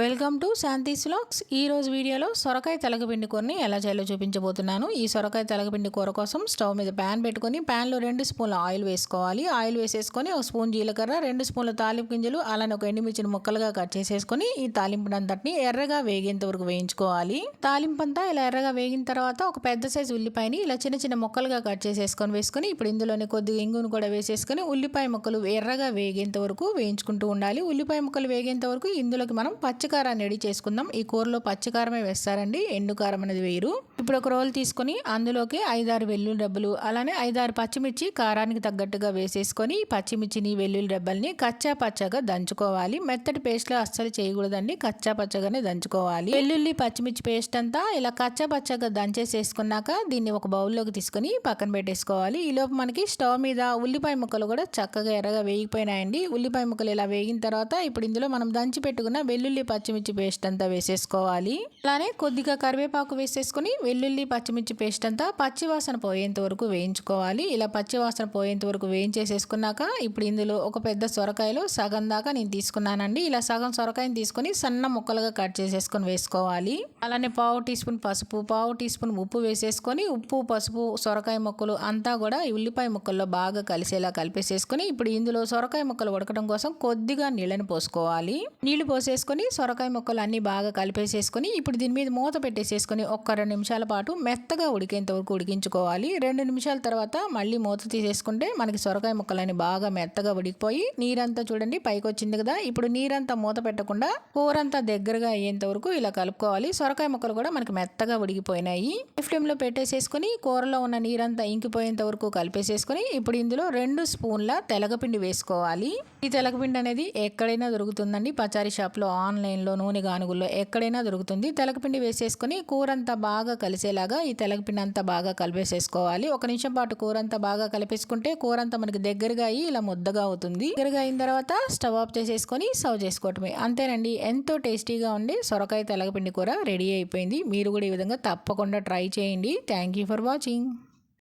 Welcome to Shanti's vlogs ఈ రోజు వీడియోలో సొరకాయ తలగపిండి కూరని ఎలా చేయాలో చూపించబోతున్నాను. ఈ సొరకాయ తలగపిండి కూర కోసం స్టవ్ మీద ప్యాన్ పెట్టుకొని ప్యాన్లో రెండు స్పూన్ల ఆయిల్ వేసుకోవాలి. ఆయిల్ వేసేసుకొని ఒక స్పూన్ జీలకర్ర రెండు స్పూన్ల తాలింపు గింజలు అలానే ఒక ఎండుమిర్చిని ముక్కలుగా కట్ చేసేసుకొని ఈ తాలింపునంతటిని ఎర్రగా వేగేంత వరకు వేయించుకోవాలి. తాలింపు అంతా ఇలా ఎర్రగా వేగిన తర్వాత ఒక పెద్ద సైజు ఉల్లిపాయని ఇలా చిన్న చిన్న ముక్కలుగా కట్ చేసేసుకొని వేసుకొని ఇప్పుడు ఇందులోనే కొద్దిగా ఇంగును కూడా వేసేసుకొని ఉల్లిపాయ ముక్కలు ఎర్రగా వేగేంత వరకు వేయించుకుంటూ ఉండాలి. ఉల్లిపాయ ముక్కలు వేగేంత వరకు ఇందులోకి మనం పచ్చికారాన్ని రెడీ చేసుకుందాం. ఈ కూరలో పచ్చికారమే వేస్తారండి. ఎండు కారం అనేది వేయరు. ఇప్పుడు ఒక రోల్ తీసుకొని అందులోకి ఐదారు వెల్లుల్లి డబ్బులు అలానే ఐదారు పచ్చిమిర్చి కారానికి తగ్గట్టుగా వేసేసుకొని పచ్చిమిర్చిని వెల్లుల్లి డబ్బల్ని కచ్చా పచ్చగా దంచుకోవాలి. మెత్తటి పేస్ట్లో అస్సలు చేయకూడదండి. కచ్చా పచ్చగానే దంచుకోవాలి. వెల్లుల్లి పచ్చిమిర్చి పేస్ట్ అంతా ఇలా కచ్చా పచ్చగా దంచేసేసుకున్నాక దీన్ని ఒక బౌల్లోకి తీసుకొని పక్కన పెట్టేసుకోవాలి. ఈ మనకి స్టవ్ మీద ఉల్లిపాయ ముక్కలు కూడా చక్కగా ఎర్రగా వేగిపోయినాయండి. ఉల్లిపాయ ముక్కలు ఇలా వేగిన తర్వాత ఇప్పుడు ఇందులో మనం దంచి పెట్టుకున్న వెల్లుల్లి పచ్చిమిర్చి పేస్ట్ అంతా వేసేసుకోవాలి. అలానే కొద్దిగా కరివేపాకు వేసేసుకుని వెల్లుల్లి పచ్చిమిర్చి పేస్ట్ అంతా పచ్చివాసన పోయేంత వరకు వేయించుకోవాలి. ఇలా పచ్చివాసన పోయేంత వరకు వేయించేసేసుకున్నాక ఇప్పుడు ఇందులో ఒక పెద్ద సొరకాయలో సగం దాకా నేను తీసుకున్నానండి. ఇలా సగం సొరకాయని తీసుకొని సన్న ముక్కలుగా కట్ చేసేసుకొని వేసుకోవాలి. అలానే పావు టీ స్పూన్ పసుపు పావు టీ స్పూన్ ఉప్పు వేసేసుకొని ఉప్పు పసుపు సొరకాయ ముక్కలు అంతా కూడా ఉల్లిపాయ ముక్కల్లో బాగా కలిసేలా కలిపేసేసుకొని ఇప్పుడు ఇందులో సొరకాయ ముక్కలు ఉడకడం కోసం కొద్దిగా నీళ్ళని పోసుకోవాలి. నీళ్ళు పోసేసుకొని సొరకాయ ముక్కలు అన్నీ బాగా కలిపేసేసుకొని ఇప్పుడు దీని మీద మూత పెట్టేసేసుకొని ఒక్క రెండు నిమిషాల పాటు మెత్తగా ఉడికేంత వరకు ఉడికించుకోవాలి. రెండు నిమిషాల తర్వాత మళ్ళీ మూత తీసేసుకుంటే మనకి సొరకాయ ముక్కలన్నీ బాగా మెత్తగా ఉడికిపోయి నీరంతా చూడండి పైకి వచ్చింది కదా. ఇప్పుడు నీరంతా మూత పెట్టకుండా కూరంతా దగ్గరగా అయ్యేంత వరకు ఇలా కలుపుకోవాలి. సొరకాయ ముక్కలు కూడా మనకి మెత్తగా ఉడికిపోయినాయి. ఫ్లేమ్లో పెట్టేసేసుకొని కూరలో ఉన్న నీరంతా ఇంకిపోయేంత వరకు కలిపేసేసుకొని ఇప్పుడు ఇందులో రెండు స్పూన్ల తెలగపిండి వేసుకోవాలి. ఈ తెలగపిండి అనేది ఎక్కడైనా దొరుకుతుందండి. పచారీ షాప్లో ఆన్లైన్లో నూనె గానుగుల్లో ఎక్కడైనా దొరుకుతుంది. తెలగపిండి వేసేసుకొని కూర అంతా బాగా కలిసేలాగా ఈ తెలగపిండి అంతా బాగా కలిపేసేసుకోవాలి. ఒక నిమిషం పాటు కూర అంతా బాగా కలిపేసుకుంటే కూర అంతా మనకి దగ్గరగా అయ్యి ఇలా ముద్దగా అవుతుంది. దగ్గరగా అయిన తర్వాత స్టవ్ ఆఫ్ చేసేసుకొని సర్వ్ చేసుకోవటమే. అంతేనండి ఎంతో టేస్టీగా ఉండి సొరకాయ తెలగపిండి కూర రెడీ అయిపోయింది. మీరు కూడా ఈ విధంగా తప్పకుండా ట్రై చేయండి. Thank you for watching.